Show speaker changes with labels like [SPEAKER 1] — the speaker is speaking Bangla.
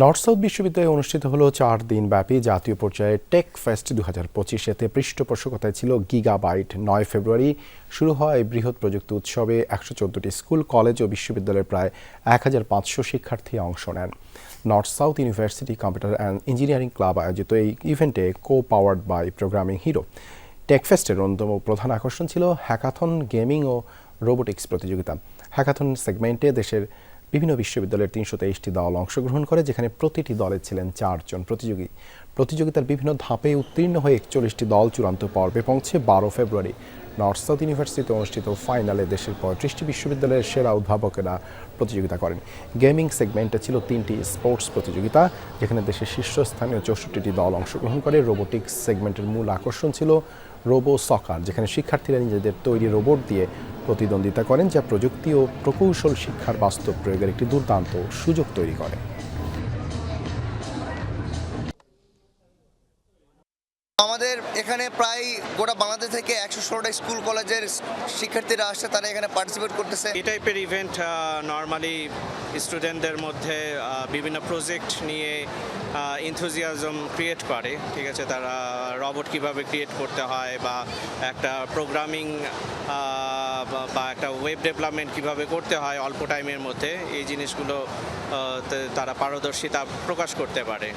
[SPEAKER 1] নর্থ সাউথ বিশ্ববিদ্যালয়ে অনুষ্ঠিত হলো চার দিন ব্যাপী জাতীয় পর্যায়ে টেক ফেস্ট দু হাজার পঁচিশেতে পৃষ্ঠপোষকতায় ছিল গিগাবাইট। নয় ফেব্রুয়ারি শুরু হয় এই বৃহৎ প্রযুক্তি উৎসবে। একশো চোদ্দটি স্কুল, কলেজ ও বিশ্ববিদ্যালয়ের প্রায় এক হাজার পাঁচশো শিক্ষার্থী অংশ নেন। North South University computer and engineering club আয়োজিত এই ইভেন্টে co powered by programming hero. টেকফেস্টের অন্যতম প্রধান আকর্ষণ ছিল হ্যাকাথন, গেমিং ও রোবোটিক্স প্রতিযোগিতা। হ্যাকাথন সেগমেন্টে দেশের বিভিন্ন বিশ্ববিদ্যালয়ের তিনশো তেইশটি দল অংশগ্রহণ করে যেখানে প্রতিটি দলে ছিলেন চারজন প্রতিযোগী। প্রতিযোগিতার বিভিন্ন ধাপে উত্তীর্ণ হয়ে একচল্লিশটি দল চূড়ান্ত পর্বে পৌঁছে বারো ফেব্রুয়ারি নর্থ সাউথ ইউনিভার্সিটিতে অনুষ্ঠিত ফাইনালে দেশের পঁয়ত্রিশটি বিশ্ববিদ্যালয়ের সেরা উদ্ভাবকেরা প্রতিযোগিতা করেন। গেমিং সেগমেন্টে ছিল তিনটি স্পোর্টস প্রতিযোগিতা, যেখানে দেশের শীর্ষস্থানীয় চৌষট্টিটি দল অংশগ্রহণ করে। রোবোটিক্স সেগমেন্টের মূল আকর্ষণ ছিল রোবো সকার, যেখানে শিক্ষার্থীরা নিজেদের তৈরি রোবট দিয়ে প্রতিদ্বন্দ্বিতা করেন, যা প্রযুক্তি ও প্রকৌশল শিক্ষার বাস্তব প্রয়োগের একটি দুর্দান্ত সুযোগ তৈরি করে।
[SPEAKER 2] আমাদের এখানে প্রায় গোটা বাংলাদেশ থেকে একশো ষোলোটা স্কুল, কলেজের শিক্ষার্থীরা আসছে, তারা এখানে পার্টিসিপেট করতেছে।
[SPEAKER 3] এই টাইপের ইভেন্ট নর্মালি স্টুডেন্টদের মধ্যে বিভিন্ন প্রজেক্ট নিয়ে ইনথুজিয়াজম ক্রিয়েট করে, ঠিক আছে? তারা রবট কীভাবে ক্রিয়েট করতে হয় বা একটা প্রোগ্রামিং বা একটা ওয়েব ডেভেলপমেন্ট কীভাবে করতে হয় অল্প টাইমের মধ্যে, এই জিনিসগুলো তারা পারদর্শিতা প্রকাশ করতে পারে।